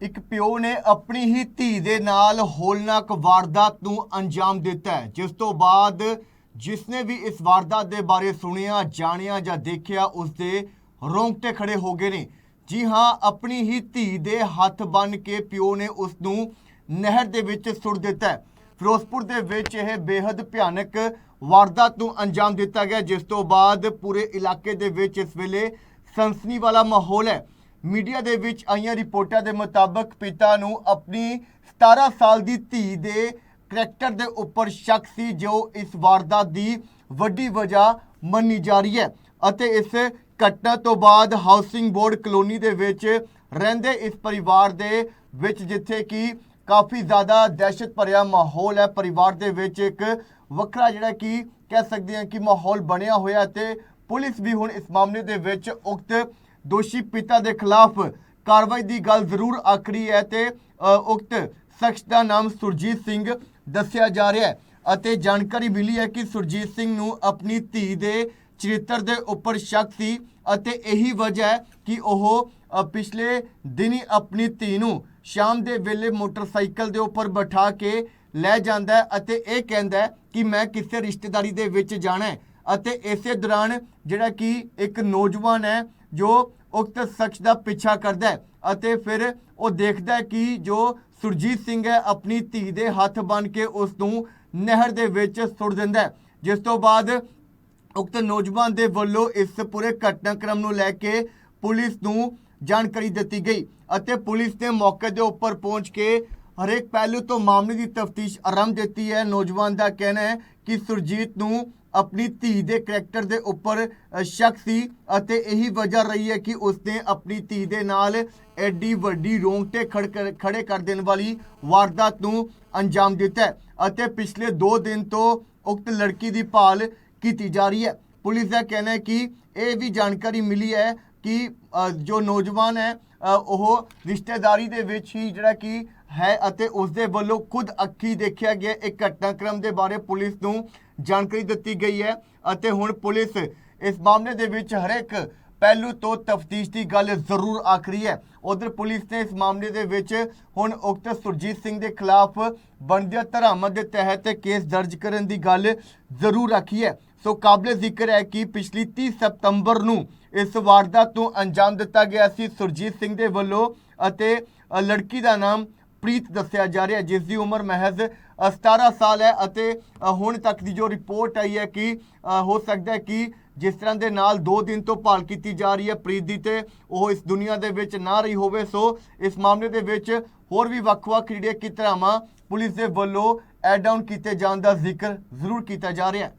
ਇੱਕ ਪਿਓ ਨੇ ਆਪਣੀ ਹੀ ਧੀ ਦੇ ਨਾਲ ਹੋਲਨਾਕ ਵਾਰਦਾਤ ਨੂੰ ਅੰਜਾਮ ਦਿੱਤਾ ਹੈ। ਜਿਸ ਤੋਂ ਬਾਅਦ ਜਿਸਨੇ ਵੀ ਇਸ ਵਾਰਦਾਤ ਦੇ ਬਾਰੇ ਸੁਣਿਆ, ਜਾਣਿਆ ਜਾਂ ਦੇਖਿਆ, ਉਸਦੇ ਰੋਂਗਟੇ ਖੜੇ ਹੋ ਗਏ ਨੇ। ਜੀ ਹਾਂ, ਆਪਣੀ ਹੀ ਧੀ ਦੇ ਹੱਥ ਬੰਨ ਕੇ ਪਿਓ ਨੇ ਉਸ ਨੂੰ ਨਹਿਰ ਦੇ ਵਿੱਚ ਸੁੱਟ ਦਿੱਤਾ ਫਿਰੋਜ਼ਪੁਰ ਦੇ ਵਿੱਚ ਇਹ ਬੇहद ਭਿਆਨਕ ਵਾਰਦਾਤ ਨੂੰ ਅੰਜਾਮ ਦਿੱਤਾ ਗਿਆ, ਜਿਸ ਤੋਂ ਬਾਅਦ ਪੂਰੇ ਇਲਾਕੇ ਦੇ ਵਿੱਚ ਇਸ ਵੇਲੇ ਸਨਸਨੀ ਵਾਲਾ ਮਾਹੌਲ ਹੈ। ਮੀਡੀਆ ਦੇ ਵਿੱਚ ਆਈਆਂ ਰਿਪੋਰਟਾਂ ਦੇ ਮੁਤਾਬਕ ਪਿਤਾ ਨੂੰ ਆਪਣੀ 17 ਸਾਲ ਦੀ ਧੀ ਦੇ ਕਰੈਕਟਰ ਦੇ ਉੱਪਰ ਸ਼ੱਕ ਸੀ, ਜੋ ਇਸ ਵਾਰਦਾਤ ਦੀ ਵੱਡੀ ਵਜ੍ਹਾ ਮੰਨੀ ਜਾ ਰਹੀ ਹੈ ਅਤੇ ਇਸ ਘਟਨਾ ਤੋਂ ਬਾਅਦ ਹਾਊਸਿੰਗ ਬੋਰਡ ਕਲੋਨੀ ਦੇ ਵਿੱਚ ਰਹਿੰਦੇ ਇਸ ਪਰਿਵਾਰ ਦੇ ਵਿੱਚ, ਜਿੱਥੇ ਕਿ ਕਾਫੀ ਜ਼ਿਆਦਾ ਦਹਿਸ਼ਤ ਭਰਿਆ ਮਾਹੌਲ ਹੈ। ਪਰਿਵਾਰ ਦੇ ਵਿੱਚ ਇੱਕ ਵੱਖਰਾ ਜਿਹੜਾ ਕਿ ਕਹਿ ਸਕਦੇ ਹਾਂ ਕਿ ਮਾਹੌਲ ਬਣਿਆ ਹੋਇਆ ਤੇ ਪੁਲਿਸ ਵੀ ਹੁਣ ਇਸ ਮਾਮਲੇ ਦੇ ਵਿੱਚ ਉਕਤ ਦੋਸ਼ੀ ਪਿਤਾ ਦੇ ਖਿਲਾਫ ਕਾਰਵਾਈ ਦੀ ਗੱਲ ਜ਼ਰੂਰ ਆਖਰੀ ਹੈ ਤੇ ਉਕਤ ਸ਼ਖਸ ਦਾ ਨਾਮ ਸੁਰਜੀਤ ਸਿੰਘ ਦੱਸਿਆ ਜਾ ਰਿਹਾ ਹੈ ਅਤੇ ਜਾਣਕਾਰੀ ਮਿਲੀ ਹੈ ਕਿ ਸੁਰਜੀਤ ਸਿੰਘ ਨੂੰ ਆਪਣੀ ਧੀ ਦੇ ਚਰਿੱਤਰ ਦੇ ਉੱਪਰ ਸ਼ੱਕ ਸੀ ਅਤੇ ਇਹੀ ਵਜ੍ਹਾ ਹੈ ਕਿ ਉਹ ਪਿਛਲੇ ਦਿਨੀ ਆਪਣੀ ਧੀ ਨੂੰ ਸ਼ਾਮ ਦੇ ਵੇਲੇ ਮੋਟਰਸਾਈਕਲ ਦੇ ਉੱਪਰ ਬਿਠਾ ਕੇ ਲੈ ਜਾਂਦਾ ਅਤੇ ਇਹ ਕਹਿੰਦਾ ਕਿ ਮੈਂ ਕਿਸੇ ਰਿਸ਼ਤੇਦਾਰੀ ਦੇ ਵਿੱਚ ਜਾਣਾ ਅਤੇ ਇਸੇ ਦੌਰਾਨ ਜਿਹੜਾ ਕਿ ਇੱਕ ਨੌਜਵਾਨ ਹੈ ਜੋ ਉਕਤ ਸ਼ਖਸ ਦਾ ਪਿੱਛਾ ਕਰਦਾ ਹੈ ਅਤੇ ਫਿਰ ਉਹ ਦੇਖਦਾ ਹੈ ਕਿ ਜੋ ਸੁਰਜੀਤ ਸਿੰਘ ਹੈ, ਆਪਣੀ ਧੀ ਦੇ ਹੱਥ ਬੰਨ ਕੇ ਉਸ ਨੂੰ ਨਹਿਰ ਦੇ ਵਿੱਚ ਸੁੱਟ ਦਿੰਦਾ ਹੈ। ਜਿਸ ਤੋਂ ਬਾਅਦ ਉਕਤ ਨੌਜਵਾਨ ਦੇ ਵੱਲੋਂ ਇਸ ਪੂਰੇ ਘਟਨਾਕ੍ਰਮ ਨੂੰ ਲੈ ਕੇ ਪੁਲਿਸ ਨੂੰ ਜਾਣਕਾਰੀ ਦਿੱਤੀ ਗਈ ਅਤੇ ਪੁਲਿਸ ਨੇ ਮੌਕੇ ਦੇ ਉੱਪਰ ਪਹੁੰਚ ਕੇ ਹਰੇਕ ਪਹਿਲੂ ਤੋਂ ਮਾਮਲੇ ਦੀ ਤਫਤੀਸ਼ ਆਰੰਭ ਦਿੱਤੀ ਹੈ। ਨੌਜਵਾਨ ਦਾ ਕਹਿਣਾ ਹੈ ਕਿ ਸੁਰਜੀਤ ਨੂੰ ਆਪਣੀ ਧੀ ਦੇ ਕਰੈਕਟਰ ਦੇ ਉੱਪਰ ਸ਼ੱਕ ਸੀ ਅਤੇ ਇਹੀ ਵਜ੍ਹਾ ਰਹੀ ਹੈ ਕਿ ਉਸਨੇ ਆਪਣੀ ਧੀ ਦੇ ਨਾਲ ਐਡੀ ਵੱਡੀ ਰੋਂਗਟੇ ਖੜ ਕਰ- ਖੜੇ ਕਰ ਦੇਣ ਵਾਲੀ ਵਾਰਦਾਤ ਨੂੰ ਅੰਜਾਮ ਦਿੱਤਾ ਅਤੇ ਪਿਛਲੇ 2 ਦਿਨ ਤੋਂ ਉਕਤ ਲੜਕੀ ਦੀ ਭਾਲ ਕੀਤੀ ਜਾ ਰਹੀ ਹੈ। ਪੁਲਿਸ ਦਾ ਕਹਿਣਾ ਹੈ ਕਿ ਇਹ ਵੀ ਜਾਣਕਾਰੀ ਮਿਲੀ ਹੈ ਕਿ ਜੋ ਨੌਜਵਾਨ ਹੈ ਉਹ ਰਿਸ਼ਤੇਦਾਰੀ ਦੇ ਵਿੱਚ ਹੀ ਜਿਹੜਾ ਕਿ ਹੈ ਅਤੇ ਉਸ ਦੇ ਵੱਲੋਂ ਖੁਦ ਅੱਖੀ ਦੇਖਿਆ ਗਿਆ। ਇੱਕ ਘਟਨਾਕ੍ਰਮ ਦੇ ਬਾਰੇ ਪੁਲਿਸ ਨੂੰ ਜਾਣਕਾਰੀ ਦਿੱਤੀ ਗਈ ਹੈ ਅਤੇ ਹੁਣ ਪੁਲਿਸ ਇਸ ਮਾਮਲੇ ਦੇ ਵਿੱਚ ਹਰੇਕ ਪਹਿਲੂ ਤੋਂ ਤਫਤੀਸ਼ ਦੀ ਗੱਲ ਜ਼ਰੂਰ ਆਖਰੀ ਹੈ। ਉਧਰ ਪੁਲਿਸ ਨੇ ਇਸ ਮਾਮਲੇ ਦੇ ਵਿੱਚ ਹੁਣ ਉਕਤ ਸੁਰਜੀਤ ਸਿੰਘ ਦੇ ਖਿਲਾਫ ਬਣਦੀਆਂ ਧਾਰਾਵਾਂ ਦੇ ਤਹਿਤ ਕੇਸ ਦਰਜ ਕਰਨ ਦੀ ਗੱਲ ਜ਼ਰੂਰ ਆਖੀ ਹੈ। ਸੋ ਕਾਬਲੇ ਜ਼ਿਕਰ ਹੈ ਕਿ ਪਿਛਲੀ 30 ਸਤੰਬਰ ਨੂੰ ਇਸ ਵਾਰਦਾਤ ਨੂੰ ਅੰਜਾਮ ਦਿੱਤਾ ਗਿਆ ਸੀ। ਸੁਰਜੀਤ ਸਿੰਘ ਦੇ ਵੱਲੋਂ ਅਤੇ ਲੜਕੀ ਦਾ ਨਾਮ ਪ੍ਰੀਤ ਦੱਸਿਆ ਜਾ ਰਿਹਾ ਜਿਸ ਦੀ ਉਮਰ ਮਹਿਜ਼ ਅ, 17 ਸਾਲ ਹੈ ਅਤੇ ਹੁਣ ਤੱਕ ਦੀ ਜੋ ਰਿਪੋਰਟ ਆਈ ਹੈ ਕਿ ਹੋ ਸਕਦਾ ਹੈ ਕਿ ਜਿਸ ਤਰ੍ਹਾਂ ਦੇ ਨਾਲ 2 ਦਿਨ ਤੋਂ ਭਾਲ ਕੀਤੀ ਜਾ ਰਹੀ ਹੈ ਪ੍ਰੀਤ ਦੀ ਤੇ ਉਹ ਇਸ ਦੁਨੀਆ ਦੇ ਵਿੱਚ ਨਾ ਰਹੀ ਹੋਵੇ ਸੋ ਇਸ ਮਾਮਲੇ ਦੇ ਵਿੱਚ ਹੋਰ ਵੀ ਵੱਖ-ਵੱਖ ਜਿਹੜੀਆਂ ਕਿ ਪੁਲਿਸ ਦੇ ਵੱਲੋਂ ਐਡ ਡਾਊਨ ਕੀਤੇ ਜਾਣ ਦਾ ਜ਼ਿਕਰ ਜ਼ਰੂਰ ਕੀਤਾ ਜਾ ਰਿਹਾ ਹੈ।